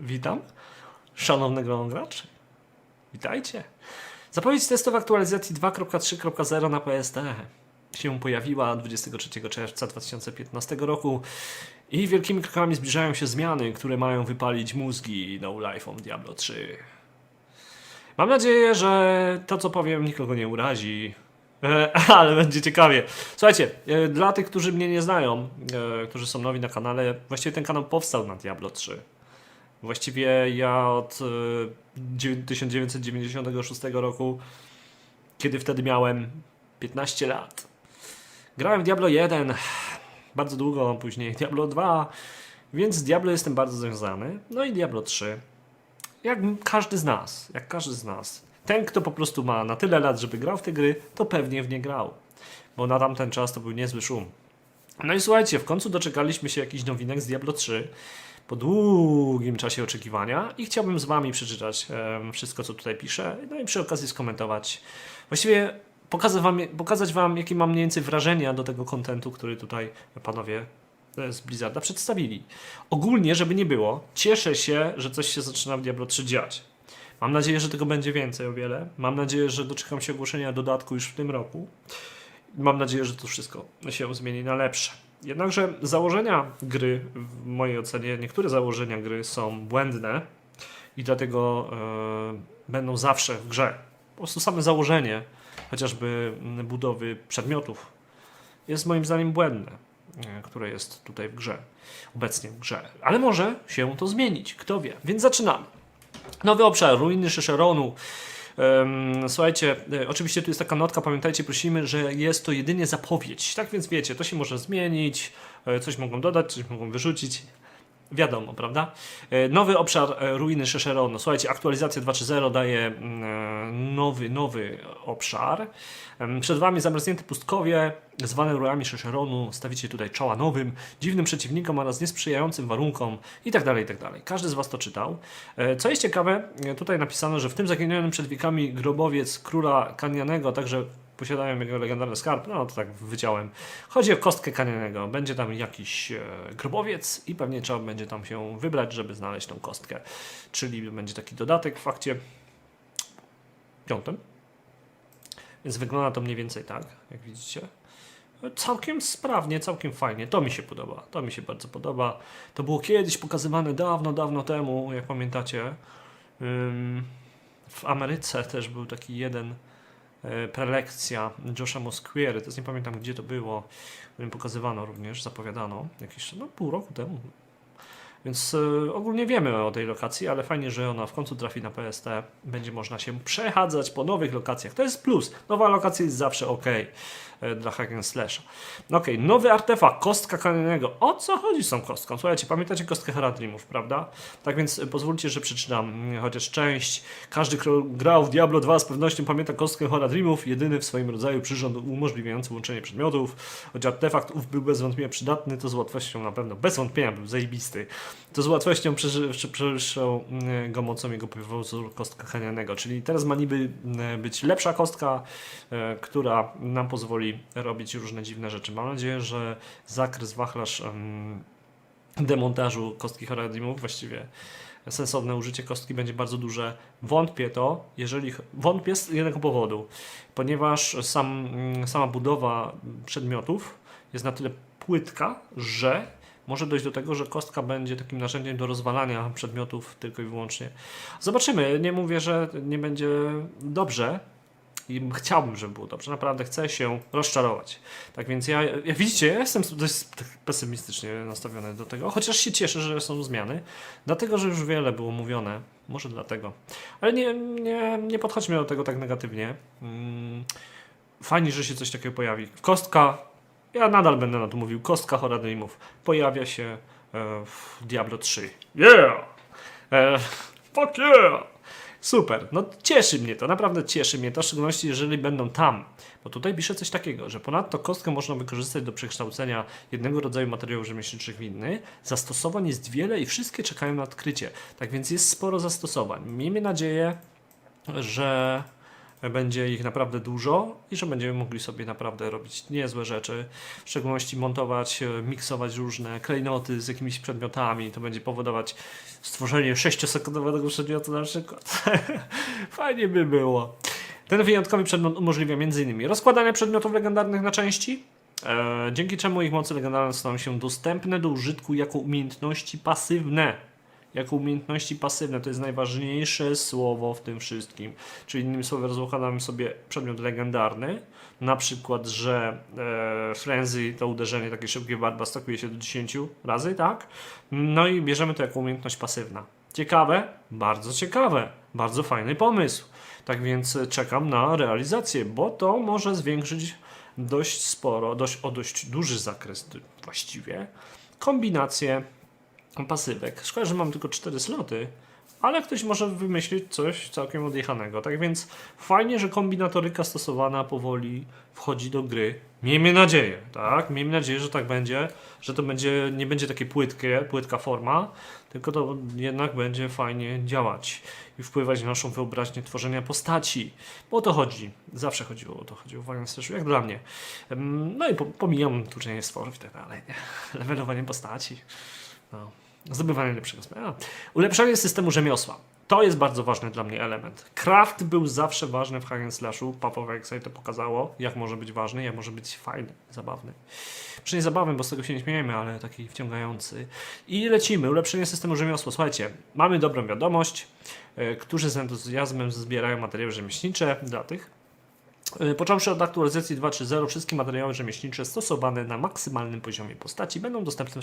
Witam, szanowny gronograczy. Witajcie. Zapowiedź testów aktualizacji 2.3.0 na PST się pojawiła 23 czerwca 2015 roku i wielkimi krokami zbliżają się zmiany, które mają wypalić mózgi no life'om Diablo 3. Mam nadzieję, że to co powiem nikogo nie urazi, ale będzie ciekawie. Słuchajcie, e, dla tych, którzy mnie nie znają, e, którzy są nowi na kanale, właściwie ten kanał powstał na Diablo 3. Właściwie ja od e, dziewię- 1996 roku, kiedy wtedy miałem 15 lat, grałem w Diablo 1, bardzo długo, później Diablo 2, więc z Diablo jestem bardzo związany. No i Diablo 3. Jak każdy z nas, jak każdy z nas. Ten, kto po prostu ma na tyle lat, żeby grał w te gry, to pewnie w nie grał. Bo na tamten czas to był niezły szum. No i słuchajcie, w końcu doczekaliśmy się jakichś nowinek z Diablo 3 po długim czasie oczekiwania i chciałbym z Wami przeczytać wszystko, co tutaj piszę, no i przy okazji skomentować. Właściwie pokazać wam, pokazać wam, jakie mam mniej więcej wrażenia do tego kontentu, który tutaj panowie e, z Blizzarda przedstawili. Ogólnie, żeby nie było, cieszę się, że coś się zaczyna w Diablo 3 dziać. Mam nadzieję, że tego będzie więcej o wiele. Mam nadzieję, że doczekam się ogłoszenia dodatku już w tym roku. Mam nadzieję, że to wszystko się zmieni na lepsze. Jednakże założenia gry, w mojej ocenie, niektóre założenia gry są błędne i dlatego e, będą zawsze w grze. Po prostu same założenie, chociażby budowy przedmiotów, jest moim zdaniem błędne, e, które jest tutaj w grze, obecnie w grze. Ale może się to zmienić, kto wie. Więc zaczynamy. Nowy obszar, ruiny Szeszeronu. Em, Słuchajcie, e, oczywiście tu jest taka notka, pamiętajcie, prosimy, że jest to jedynie zapowiedź. Tak więc wiecie, to się może zmienić, e, coś mogą dodać, coś mogą wyrzucić. Wiadomo, prawda? E, Nowy obszar e, ruiny Szeszeronu. Słuchajcie, aktualizacja 2.3.0 daje mm, e, nowy, nowy obszar. Przed Wami zamrznięte pustkowie, zwane ruinami Szeszeronu. Stawicie tutaj czoła nowym, dziwnym przeciwnikom oraz niesprzyjającym warunkom i tak dalej, i tak. Każdy z Was to czytał. Co jest ciekawe, tutaj napisano, że w tym zaginionym przed wiekami grobowiec króla Kanianego, a także posiadają jego legendarny skarb, no to tak wyciąłem. Chodzi o kostkę Kanianego. Będzie tam jakiś e, grobowiec i pewnie trzeba będzie tam się wybrać, żeby znaleźć tą kostkę. Czyli będzie taki dodatek w fakcie piątym. Więc wygląda to mniej więcej tak, jak widzicie. Całkiem sprawnie, całkiem fajnie. To mi się podoba. To mi się bardzo podoba. To było kiedyś pokazywane dawno, dawno temu, jak pamiętacie. W Ameryce też był taki jeden prelekcja Josha Mosquiery. Teraz nie pamiętam gdzie to było. którym pokazywano również, zapowiadano jakieś no, pół roku temu. Więc e, ogólnie wiemy o tej lokacji, ale fajnie, że ona w końcu trafi na PST. Będzie można się przechadzać po nowych lokacjach. To jest plus. Nowa lokacja jest zawsze ok dla hack and slash. No Okej, nowy artefakt, kostka kamiennego. O co chodzi z tą kostką? Słuchajcie, pamiętacie kostkę Haradrimów, prawda? Tak więc e, pozwólcie, że przeczytam mm, chociaż część. Każdy, kto grał w Diablo 2 z pewnością pamięta kostkę Haradrimów, jedyny w swoim rodzaju przyrząd umożliwiający łączenie przedmiotów. Choć artefakt ów był bez wątpienia przydatny, to z łatwością na pewno, bez wątpienia był zajebisty. To z łatwością przewyższał mm, go mocą jego wzór kostka kanianego. Czyli teraz ma niby mm, być lepsza kostka, e, która nam pozwoli robić różne dziwne rzeczy. Mam nadzieję, że zakres, wachlarz em, demontażu kostki Haradimów, właściwie sensowne użycie kostki będzie bardzo duże. Wątpię to, jeżeli wątpię z jednego powodu, ponieważ sam, mm, sama budowa przedmiotów jest na tyle płytka, że może dojść do tego, że kostka będzie takim narzędziem do rozwalania przedmiotów tylko i wyłącznie. Zobaczymy. Nie mówię, że nie będzie dobrze. I chciałbym, żeby było dobrze. Naprawdę chcę się rozczarować. Tak więc ja, jak widzicie, ja jestem dość tak pesymistycznie nastawiony do tego, chociaż się cieszę, że są zmiany, dlatego, że już wiele było mówione. Może dlatego. Ale nie, nie, nie podchodźmy do tego tak negatywnie. Mm, Fajnie, że się coś takiego pojawi. Kostka, ja nadal będę na to mówił, kostka Horadrimów pojawia się e, w Diablo 3. Yeah! E, fuck yeah! Super, no cieszy mnie to, naprawdę cieszy mnie to, w szczególności jeżeli będą tam. Bo tutaj pisze coś takiego, że ponadto kostkę można wykorzystać do przekształcenia jednego rodzaju materiałów rzemieślniczych w inny. Zastosowań jest wiele i wszystkie czekają na odkrycie. Tak więc jest sporo zastosowań. Miejmy nadzieję, że będzie ich naprawdę dużo i że będziemy mogli sobie naprawdę robić niezłe rzeczy, w szczególności montować, e, miksować różne klejnoty z jakimiś przedmiotami. To będzie powodować stworzenie 6-sekundowego przedmiotu na przykład. Fajnie by było. Ten wyjątkowy przedmiot umożliwia m.in. rozkładanie przedmiotów legendarnych na części, e, dzięki czemu ich moce legendarne staną się dostępne do użytku jako umiejętności pasywne. Jako umiejętności pasywne to jest najważniejsze słowo w tym wszystkim. Czyli innymi słowy, rozkładamy sobie przedmiot legendarny, na przykład, że e, Frenzy to uderzenie takie szybkie barba stakuje się do 10 razy, tak? No i bierzemy to jako umiejętność pasywna. Ciekawe? Bardzo ciekawe. Bardzo fajny pomysł. Tak więc e, czekam na realizację, bo to może zwiększyć dość sporo, dość, o dość duży zakres właściwie, kombinację pasywek. Szkoda, że mam tylko 4 sloty, ale ktoś może wymyślić coś całkiem odjechanego. Tak więc fajnie, że kombinatoryka stosowana powoli wchodzi do gry. Miejmy nadzieję, tak? Miejmy nadzieję, że tak będzie, że to będzie, nie będzie takie płytkie, płytka forma, tylko to jednak będzie fajnie działać i wpływać na naszą wyobraźnię tworzenia postaci. Bo o to chodzi. Zawsze chodziło o to, chodziło w Final Slashu, jak dla mnie. No i po- pomijam tłuczenie stworów i tak dalej. nie? Levelowanie postaci. No. Zdobywanie lepszego sprzętu. Ulepszanie systemu rzemiosła. To jest bardzo ważny dla mnie element. Craft był zawsze ważny w and Slashu. Papowe Excite to pokazało, jak może być ważny, jak może być fajny, zabawny. Przynajmniej zabawny, bo z tego się nie śmiejemy, ale taki wciągający. I lecimy. Ulepszenie systemu rzemiosła. Słuchajcie, mamy dobrą wiadomość. e, Którzy z entuzjazmem zbierają materiały rzemieślnicze dla tych, Począwszy od aktualizacji 2.3.0, wszystkie materiały rzemieślnicze stosowane na maksymalnym poziomie postaci będą dostępne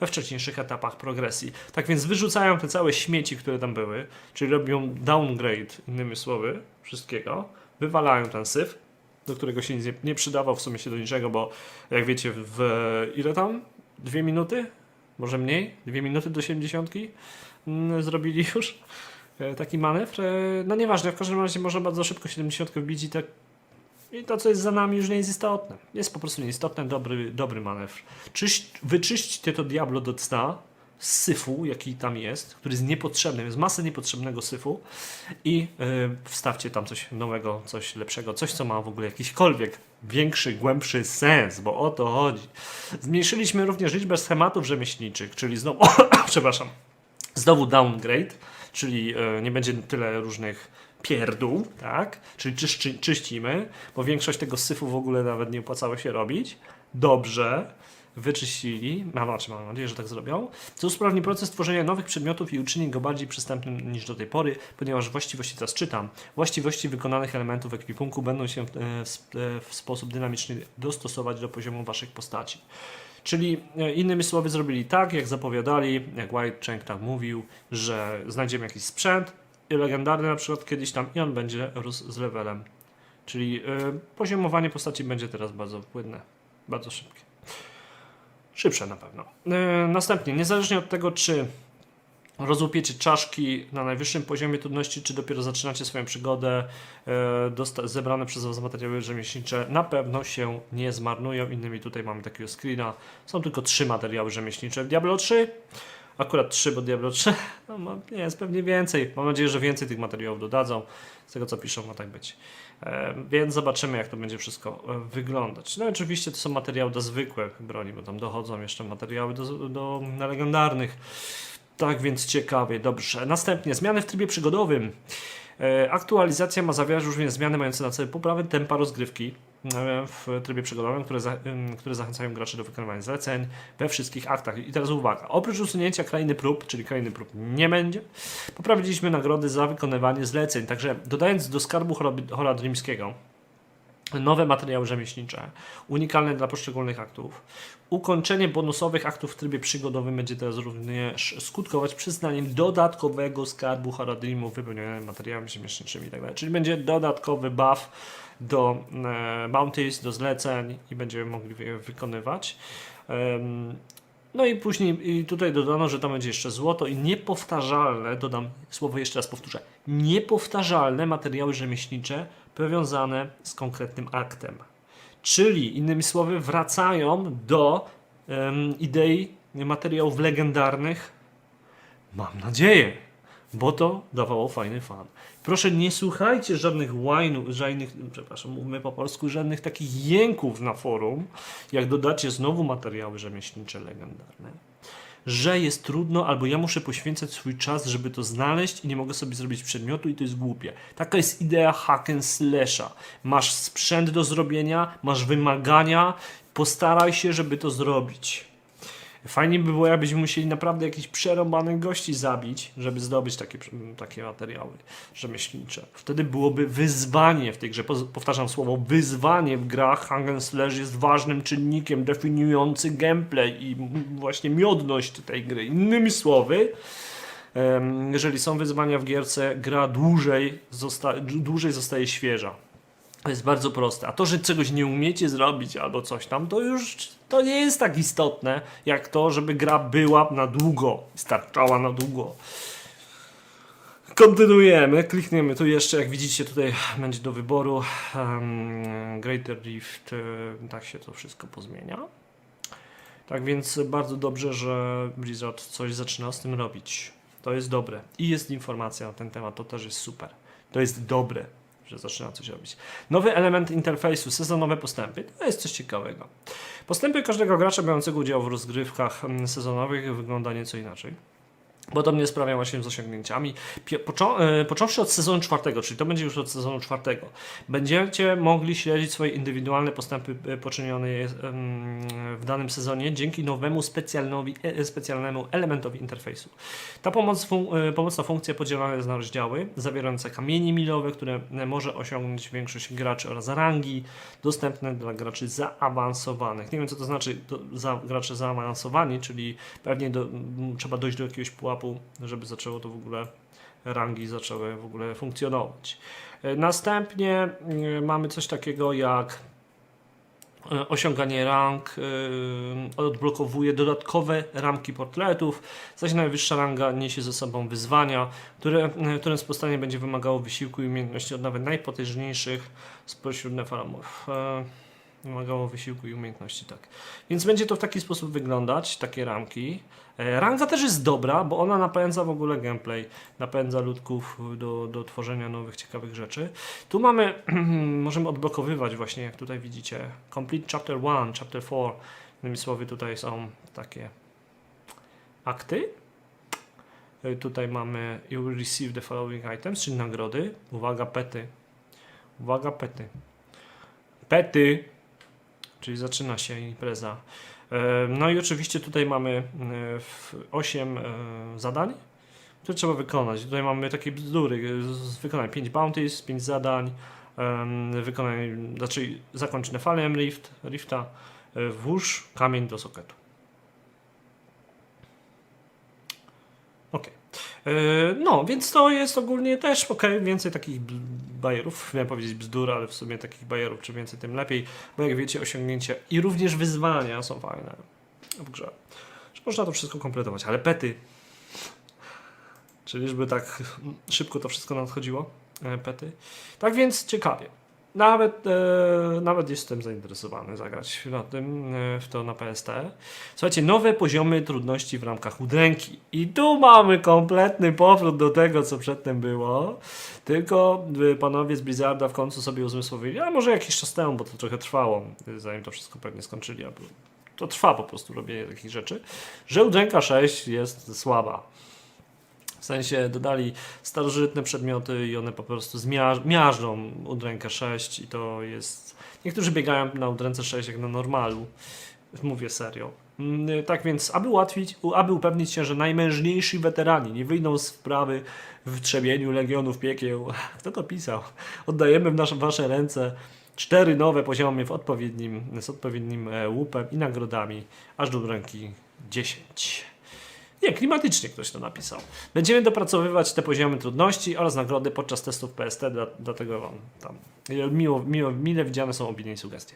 we wcześniejszych etapach progresji. Tak więc wyrzucają te całe śmieci, które tam były, czyli robią downgrade, innymi słowy, wszystkiego, wywalają ten syf, do którego się nie, nie przydawał w sumie się do niczego, bo jak wiecie, w ile tam? Dwie minuty? Może mniej? Dwie minuty do 70 mm, zrobili już e, taki manewr. E, No nieważne, w każdym razie można bardzo szybko 70 wbić i tak i to, co jest za nami, już nie jest istotne. Jest po prostu nieistotne, dobry, dobry manewr. Czyść, wyczyśćcie to Diablo do cna z syfu, jaki tam jest, który jest niepotrzebny, jest masę niepotrzebnego syfu i yy, wstawcie tam coś nowego, coś lepszego, coś, co ma w ogóle jakiśkolwiek większy, głębszy sens, bo o to chodzi. Zmniejszyliśmy również liczbę schematów rzemieślniczych, czyli znowu, przepraszam, znowu downgrade, czyli e, nie będzie tyle różnych pierdół, tak? Czyli czyszczy, czyścimy, bo większość tego syfu w ogóle nawet nie opłacało się robić. Dobrze, wyczyścili, mam, znaczy mam nadzieję, że tak zrobią, co usprawni proces tworzenia nowych przedmiotów i uczyni go bardziej przystępnym niż do tej pory, ponieważ właściwości, teraz czytam, właściwości wykonanych elementów ekwipunku będą się e, w, e, w sposób dynamiczny dostosować do poziomu waszych postaci. Czyli e, innymi słowy zrobili tak, jak zapowiadali, jak White Cheng tak mówił, że znajdziemy jakiś sprzęt i legendarny na przykład kiedyś tam i on będzie rósł z levelem. Czyli e, poziomowanie postaci będzie teraz bardzo płynne, bardzo szybkie. Szybsze na pewno. E, następnie, niezależnie od tego, czy rozłupiecie czaszki na najwyższym poziomie trudności, czy dopiero zaczynacie swoją przygodę, dosta- zebrane przez Was materiały rzemieślnicze na pewno się nie zmarnują. Innymi tutaj mamy takiego screena. Są tylko trzy materiały rzemieślnicze w Diablo 3. Akurat trzy, bo Diablo 3 no, nie jest pewnie więcej. Mam nadzieję, że więcej tych materiałów dodadzą. Z tego co piszą, ma tak być. Więc zobaczymy, jak to będzie wszystko e, wyglądać. No oczywiście to są materiały do zwykłych broni, bo tam dochodzą jeszcze materiały do, do legendarnych. Tak więc ciekawie, dobrze. Następnie zmiany w trybie przygodowym. E, Aktualizacja ma zawierać również zmiany mające na celu poprawę tempa rozgrywki w trybie przygodowym, które, za, które zachęcają graczy do wykonywania zleceń we wszystkich aktach. I teraz uwaga, oprócz usunięcia krainy prób, czyli krainy prób nie będzie, poprawiliśmy nagrody za wykonywanie zleceń. Także dodając do skarbu horadrimskiego nowe materiały rzemieślnicze, unikalne dla poszczególnych aktów. Ukończenie bonusowych aktów w trybie przygodowym będzie teraz również skutkować przyznaniem dodatkowego skarbu Haradrimu wypełnionym materiałami rzemieślniczymi itd. Czyli będzie dodatkowy buff do e, bounties, do zleceń i będziemy mogli je wykonywać. No i później i tutaj dodano, że tam będzie jeszcze złoto i niepowtarzalne, dodam słowo jeszcze raz powtórzę, niepowtarzalne materiały rzemieślnicze powiązane z konkretnym aktem. Czyli innymi słowy wracają do em, idei materiałów legendarnych. Mam nadzieję. Bo to dawało fajny fan. Proszę nie słuchajcie żadnych whine'ów, żadnych, przepraszam, mówmy po polsku, żadnych takich jęków na forum, jak dodacie znowu materiały rzemieślnicze legendarne, że jest trudno, albo ja muszę poświęcać swój czas, żeby to znaleźć i nie mogę sobie zrobić przedmiotu i to jest głupie. Taka jest idea hack and slasha. Masz sprzęt do zrobienia, masz wymagania, postaraj się, żeby to zrobić. Fajnie by było, jakbyśmy musieli naprawdę jakichś przerąbanych gości zabić, żeby zdobyć takie, takie materiały rzemieślnicze. Wtedy byłoby wyzwanie w tej grze. Powtarzam słowo wyzwanie w grach. And Slash jest ważnym czynnikiem definiujący gameplay i właśnie miodność tej gry. Innymi słowy, jeżeli są wyzwania w gierce, gra dłużej, zosta- dłużej zostaje świeża. To jest bardzo proste. A to, że czegoś nie umiecie zrobić albo coś tam, to już to nie jest tak istotne, jak to, żeby gra była na długo, starczała na długo. Kontynuujemy, klikniemy tu jeszcze, jak widzicie tutaj będzie do wyboru um, Greater Rift, e, tak się to wszystko pozmienia. Tak więc bardzo dobrze, że Blizzard coś zaczyna z tym robić. To jest dobre. I jest informacja na ten temat, to też jest super. To jest dobre, że zaczyna coś robić. Nowy element interfejsu, sezonowe postępy. To jest coś ciekawego. Postępy każdego gracza biorącego udział w rozgrywkach mm, sezonowych wygląda nieco inaczej. Podobnie sprawiało się z osiągnięciami. Począ- e, począwszy od sezonu czwartego, czyli to będzie już od sezonu czwartego, będziecie mogli śledzić swoje indywidualne postępy e, poczynione em, w danym sezonie dzięki nowemu e, specjalnemu elementowi interfejsu. Ta pomoc fun- e, pomocna funkcja podzielona jest na rozdziały zawierające kamienie milowe, które e, może osiągnąć większość graczy oraz rangi dostępne dla graczy zaawansowanych. Nie wiem co to znaczy za, gracze zaawansowani, czyli pewnie do, trzeba dojść do jakiegoś pułapu, żeby zaczęło to w ogóle rangi zaczęły w ogóle funkcjonować. E, Następnie e, mamy coś takiego jak e, osiąganie rank, odblokowuje dodatkowe ramki portretów, zaś najwyższa ranga niesie ze sobą wyzwania, które, e, którym sprostanie będzie wymagało wysiłku i umiejętności od nawet najpotężniejszych spośród nefaramów. Wymagało wysiłku i umiejętności, tak. Więc będzie to w taki sposób wyglądać, takie ramki. E, Ranga też jest dobra, bo ona napędza w ogóle gameplay, napędza ludków do, do tworzenia nowych, ciekawych rzeczy. Tu mamy, możemy odblokowywać właśnie, jak tutaj widzicie, Complete Chapter 1, Chapter 4. Innymi słowy, tutaj są takie akty. E, Tutaj mamy You receive the following items, czyli nagrody. Uwaga, pety. Uwaga, pety. Pety! Czyli zaczyna się impreza. E, No i oczywiście tutaj mamy 8 zadań, które trzeba wykonać. Tutaj mamy takie bzdury. Wykonaj 5 bounties, 5 zadań, wykonaj, znaczy zakończ nefalem rift, rifta, e, włóż kamień do soketu. E, No, więc to jest ogólnie też ok, więcej takich bajerów, miałem powiedzieć bzdur, ale w sumie takich bajerów, czy więcej tym lepiej, bo jak wiecie osiągnięcia i również wyzwania są fajne w grze. Że można to wszystko kompletować, ale pety. Czyli żeby tak szybko to wszystko nadchodziło, e, pety. Tak więc ciekawie. Nawet, e, nawet jestem zainteresowany zagrać na tym, e, w to na PST. Słuchajcie, nowe poziomy trudności w ramkach udręki. I tu mamy kompletny powrót do tego, co przedtem było. Tylko y, panowie z Blizzarda w końcu sobie uzmysłowili, a może jakiś czas temu, bo to trochę trwało, y, zanim to wszystko pewnie skończyli, to trwa po prostu robienie takich rzeczy, że udręka 6 jest słaba. W sensie dodali starożytne przedmioty i one po prostu zmiaż- miażdżą udrękę 6 i to jest... Niektórzy biegają na udręce 6 jak na normalu. Mówię serio. Mm, Tak więc, aby ułatwić, aby upewnić się, że najmężniejsi weterani nie wyjdą z wprawy w trzebieniu legionów piekieł, kto to pisał? Oddajemy w nasze, wasze ręce cztery nowe poziomy w odpowiednim, z odpowiednim e, łupem i nagrodami, aż do ręki 10. Nie, klimatycznie ktoś to napisał. Będziemy dopracowywać te poziomy trudności oraz nagrody podczas testów PST, dla- dlatego tam miło, miło, mile widziane są opinie i sugestie.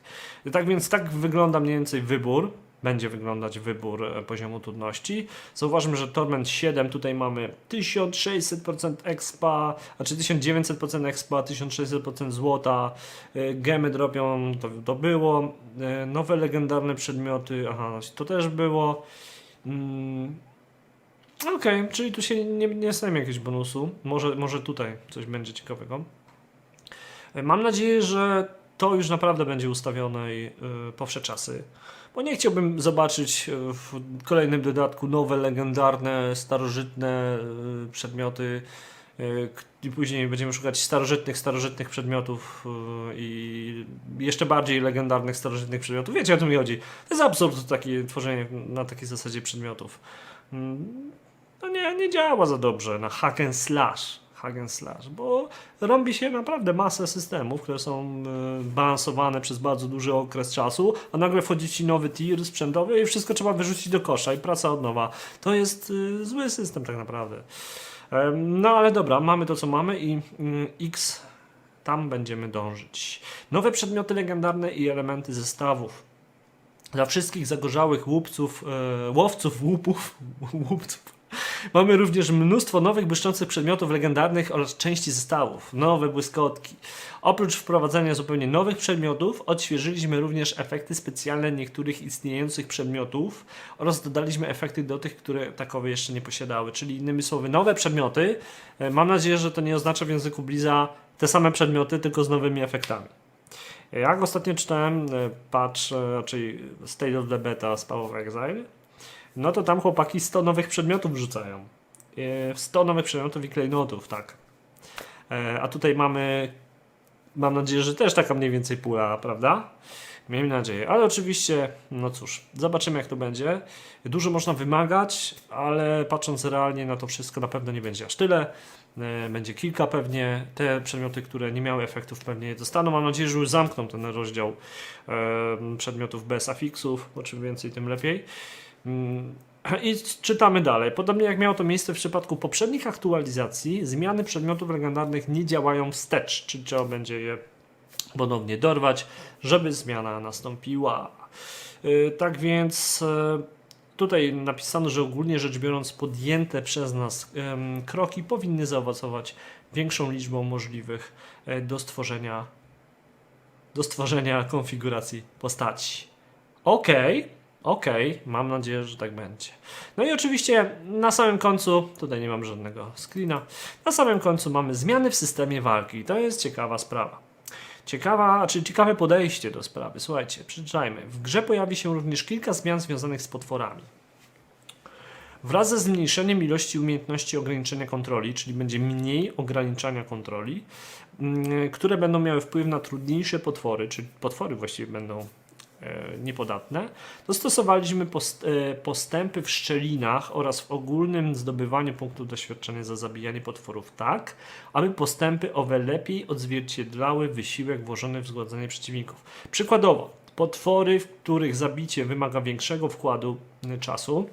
Tak więc tak wygląda mniej więcej wybór. Będzie wyglądać wybór e, poziomu trudności. Zauważmy, że Torment 7 tutaj mamy 1600% expa, znaczy 1900% expa, 1600% złota, e, gemy drobią, to, to było, e, nowe legendarne przedmioty, aha, to też było. Mm, Okej, czyli tu się nie, nie dostajemy jakiegoś bonusu. Może, może tutaj coś będzie ciekawego. E, Mam nadzieję, że to już naprawdę będzie ustawione yy, powsze czasy. Bo nie chciałbym zobaczyć y, w kolejnym dodatku nowe, legendarne, starożytne przedmioty. I później będziemy szukać starożytnych, starożytnych przedmiotów i jeszcze bardziej legendarnych, starożytnych przedmiotów. Wiecie o tym mi chodzi. To jest absurd takie tworzenie na takiej zasadzie przedmiotów. No nie, nie działa za dobrze na hack and slash. Hack and slash, bo robi się naprawdę masę systemów, które są y, balansowane przez bardzo duży okres czasu, a nagle wchodzi ci nowy tier sprzętowy i wszystko trzeba wyrzucić do kosza i praca od nowa. To jest y, zły system tak naprawdę. No ale dobra, mamy to co mamy i mm, X tam będziemy dążyć. Nowe przedmioty legendarne i elementy zestawów. Dla wszystkich zagorzałych łupców, e, łowców łupów, łupców. Mamy również mnóstwo nowych błyszczących przedmiotów legendarnych oraz części zestawów, nowe błyskotki. Oprócz wprowadzania zupełnie nowych przedmiotów, odświeżyliśmy również efekty specjalne niektórych istniejących przedmiotów oraz dodaliśmy efekty do tych, które takowe jeszcze nie posiadały. Czyli innymi słowy, nowe przedmioty. E, Mam nadzieję, że to nie oznacza w języku Bliza te same przedmioty, tylko z nowymi efektami. Jak ostatnio czytałem e, patch, e, raczej State of the Beta z Power of Exile, no to tam chłopaki 100 nowych przedmiotów wrzucają. E, 100 nowych przedmiotów i klejnotów, tak. E, A tutaj mamy, mam nadzieję, że też taka mniej więcej pula, prawda? Miejmy nadzieję. Ale oczywiście, no cóż, zobaczymy jak to będzie. Dużo można wymagać, ale patrząc realnie na to wszystko, na pewno nie będzie aż tyle. E, Będzie kilka pewnie. Te przedmioty, które nie miały efektów, pewnie dostaną. Mam nadzieję, że już zamkną ten rozdział e, przedmiotów bez afiksów, bo czym więcej, tym lepiej. Mm, I czytamy dalej. Podobnie jak miało to miejsce w przypadku poprzednich aktualizacji, zmiany przedmiotów legendarnych nie działają wstecz, czyli trzeba będzie je ponownie dorwać, żeby zmiana nastąpiła. Yy, Tak więc e, tutaj napisano, że ogólnie rzecz biorąc podjęte przez nas kroki powinny zaowocować większą liczbą możliwych e, do stworzenia do stworzenia konfiguracji postaci. Okej, okej, mam nadzieję, że tak będzie. No i oczywiście na samym końcu, tutaj nie mam żadnego screena, na samym końcu mamy zmiany w systemie walki. To jest ciekawa sprawa. Ciekawa, czy ciekawe podejście do sprawy. Słuchajcie, przeczytajmy. W grze pojawi się również kilka zmian związanych z potworami. Wraz ze zmniejszeniem ilości umiejętności ograniczenia kontroli, czyli będzie mniej ograniczania kontroli, mm, które będą miały wpływ na trudniejsze potwory, czyli potwory właściwie będą niepodatne, dostosowaliśmy post, e, postępy w szczelinach oraz w ogólnym zdobywaniu punktów doświadczenia za zabijanie potworów tak, aby postępy owe lepiej odzwierciedlały wysiłek włożony w zgładzenie przeciwników. Przykładowo, potwory, w których zabicie wymaga większego wkładu y, czasu,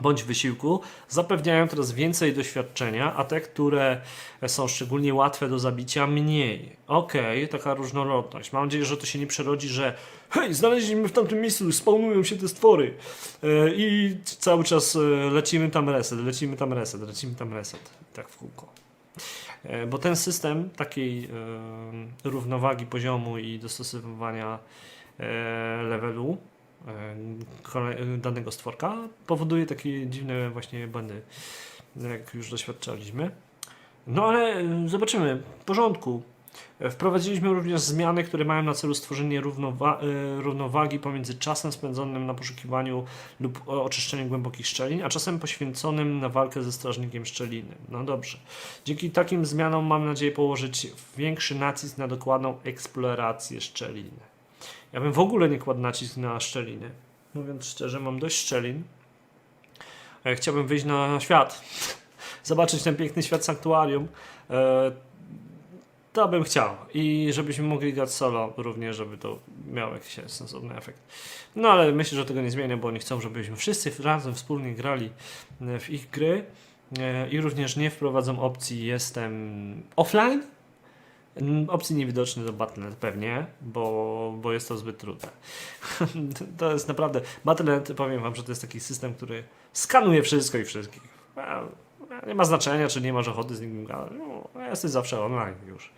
bądź wysiłku, zapewniają teraz więcej doświadczenia, a te, które są szczególnie łatwe do zabicia, mniej. Okej, taka różnorodność. Mam nadzieję, że to się nie przerodzi, że hej, znaleźliśmy w tamtym miejscu, spawnują się te stwory e, i cały czas e, lecimy tam reset, lecimy tam reset, lecimy tam reset. Tak w kółko. E, Bo ten system takiej równowagi poziomu i dostosowywania levelu danego stworka powoduje takie dziwne właśnie błędy, jak już doświadczaliśmy. No ale e, zobaczymy. W porządku. E, Wprowadziliśmy również zmiany, które mają na celu stworzenie równowa- e, równowagi pomiędzy czasem spędzonym na poszukiwaniu lub oczyszczeniu głębokich szczelin, a czasem poświęconym na walkę ze strażnikiem szczeliny. No dobrze. Dzięki takim zmianom mam nadzieję położyć większy nacisk na dokładną eksplorację szczeliny. Ja bym w ogóle nie kładł nacisk na szczeliny. Mówiąc szczerze, mam dość szczelin. Chciałbym wyjść na świat. Zobaczyć ten piękny świat sanktuarium. E, To bym chciał. I żebyśmy mogli grać solo również, żeby to miało jakiś sensowny efekt. No ale myślę, że tego nie zmienię, bo oni chcą, żebyśmy wszyscy razem wspólnie grali e, w ich gry. E, I również nie wprowadzą opcji jestem offline. Mm, Opcji niewidoczne do Battle.net pewnie, bo, bo jest to zbyt trudne. to jest naprawdę. Battle.net, powiem Wam, że to jest taki system, który skanuje wszystko i wszystkich. Nie ma znaczenia, czy nie masz ochoty z nim gadać. No, jesteś zawsze online już.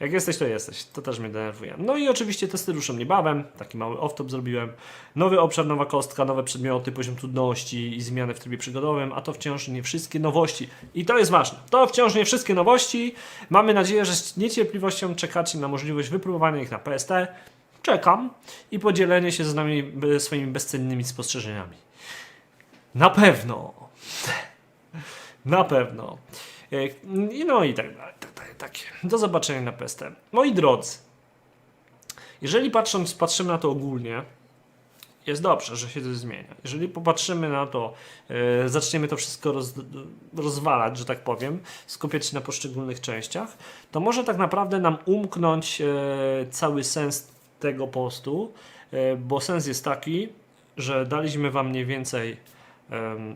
Jak jesteś, to jesteś. To też mnie denerwuje. No i oczywiście testy ruszą niebawem. Taki mały off-top zrobiłem. Nowy obszar, nowa kostka, nowe przedmioty, poziom trudności i zmiany w trybie przygodowym, a to wciąż nie wszystkie nowości. I to jest ważne. To wciąż nie wszystkie nowości. Mamy nadzieję, że z niecierpliwością czekacie na możliwość wypróbowania ich na PST. Czekam i podzielenie się z nami swoimi bezcennymi spostrzeżeniami. Na pewno. Na pewno. E, no i tak dalej. Tak, tak, tak. Do zobaczenia na PST. Moi drodzy, jeżeli patrząc, patrzymy na to ogólnie, jest dobrze, że się to zmienia. Jeżeli popatrzymy na to, e, zaczniemy to wszystko roz, rozwalać, że tak powiem, skupiać się na poszczególnych częściach, to może tak naprawdę nam umknąć e, cały sens tego postu, e, bo sens jest taki, że daliśmy wam mniej więcej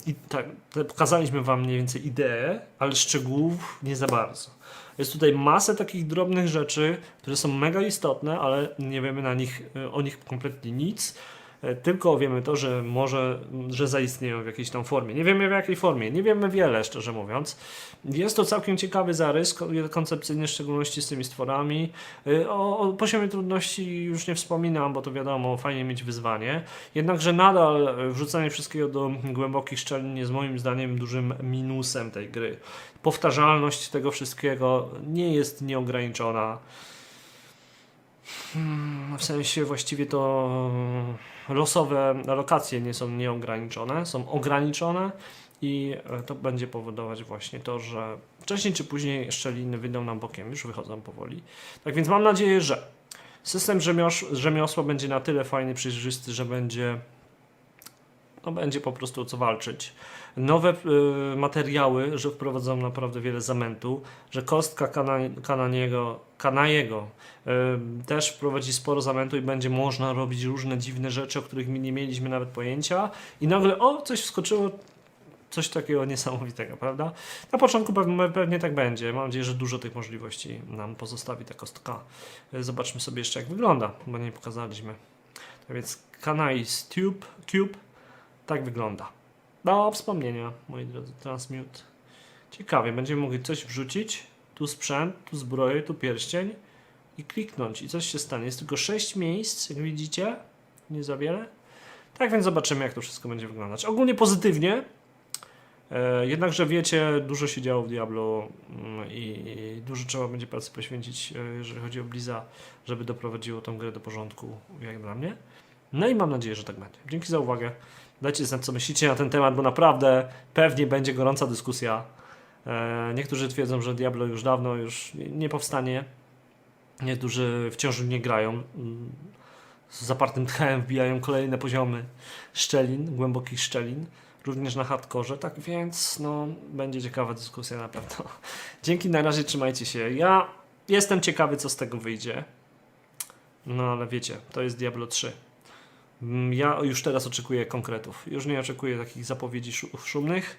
i tak, pokazaliśmy wam mniej więcej ideę, ale szczegółów nie za bardzo. Jest tutaj masę takich drobnych rzeczy, które są mega istotne, ale nie wiemy na nich, e, o nich kompletnie nic. E, Tylko wiemy to, że może, że zaistnieją w jakiejś tam formie. Nie wiemy w jakiej formie, nie wiemy wiele, szczerze mówiąc. Jest to całkiem ciekawy zarys ko- koncepcyjny, w szczególności z tymi stworami. E, O, o poziomie trudności już nie wspominam, bo to wiadomo, fajnie mieć wyzwanie. Jednakże nadal e, wrzucanie wszystkiego do głębokich szczelin jest moim zdaniem dużym minusem tej gry. Powtarzalność tego wszystkiego nie jest nieograniczona. Hmm, W sensie właściwie to losowe lokacje nie są nieograniczone, są ograniczone i e, to będzie powodować właśnie to, że wcześniej czy później szczeliny wyjdą nam bokiem, już wychodzą powoli. Tak więc mam nadzieję, że system rzemios- rzemiosła będzie na tyle fajny, przejrzysty, że będzie no będzie po prostu o co walczyć. Nowe y, materiały, że wprowadzą naprawdę wiele zamętu, że kostka kana, kananiego, kanajego y, też wprowadzi sporo zamętu i będzie można robić różne dziwne rzeczy, o których my nie mieliśmy nawet pojęcia i nagle o, coś wskoczyło, coś takiego niesamowitego, prawda? Na początku pewnie, tak będzie. Mam nadzieję, że dużo tych możliwości nam pozostawi ta kostka. Y, Zobaczmy sobie jeszcze jak wygląda, bo nie pokazaliśmy. Tak więc Kanais Tube, Cube tak wygląda. Do wspomnienia, moi drodzy, Transmute. Ciekawie, będziemy mogli coś wrzucić. Tu sprzęt, tu zbroję, tu pierścień i kliknąć i coś się stanie. Jest tylko 6 miejsc, jak widzicie. Nie za wiele. Tak więc zobaczymy, jak to wszystko będzie wyglądać. Ogólnie pozytywnie. E, jednakże wiecie, dużo się działo w Diablo mm, i, i dużo trzeba będzie pracy poświęcić, e, jeżeli chodzi o Bliza, żeby doprowadziło tą grę do porządku, jak dla mnie. No i mam nadzieję, że tak będzie. Dzięki za uwagę. Dajcie znać, co myślicie na ten temat, bo naprawdę pewnie będzie gorąca dyskusja. E, niektórzy twierdzą, że Diablo już dawno już nie- nie powstanie. Niektórzy wciąż nie grają. Mm, Z zapartym tchem wbijają kolejne poziomy szczelin, głębokich szczelin. Również na hardkorze, tak więc no, będzie ciekawa dyskusja na pewno. Dzięki, na razie trzymajcie się. Ja jestem ciekawy, co z tego wyjdzie. No ale wiecie, to jest Diablo 3. Mm, Ja już teraz oczekuję konkretów. Już nie oczekuję takich zapowiedzi szu- szumnych.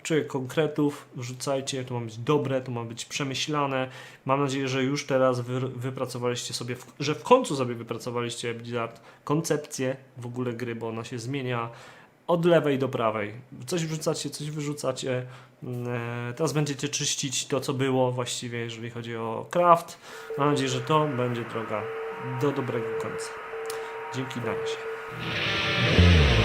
Oczekuję konkretów. Rzucajcie, to ma być dobre, to ma być przemyślane. Mam nadzieję, że już teraz wy, wypracowaliście sobie, w, że w końcu sobie wypracowaliście Blizzard koncepcję w ogóle gry, bo ona się zmienia od lewej do prawej. Coś wrzucacie, coś wyrzucacie. Mm, e, Teraz będziecie czyścić to, co było właściwie, jeżeli chodzi o craft. Mam nadzieję, że to będzie droga do dobrego końca. Dzięki na razie. Yeah.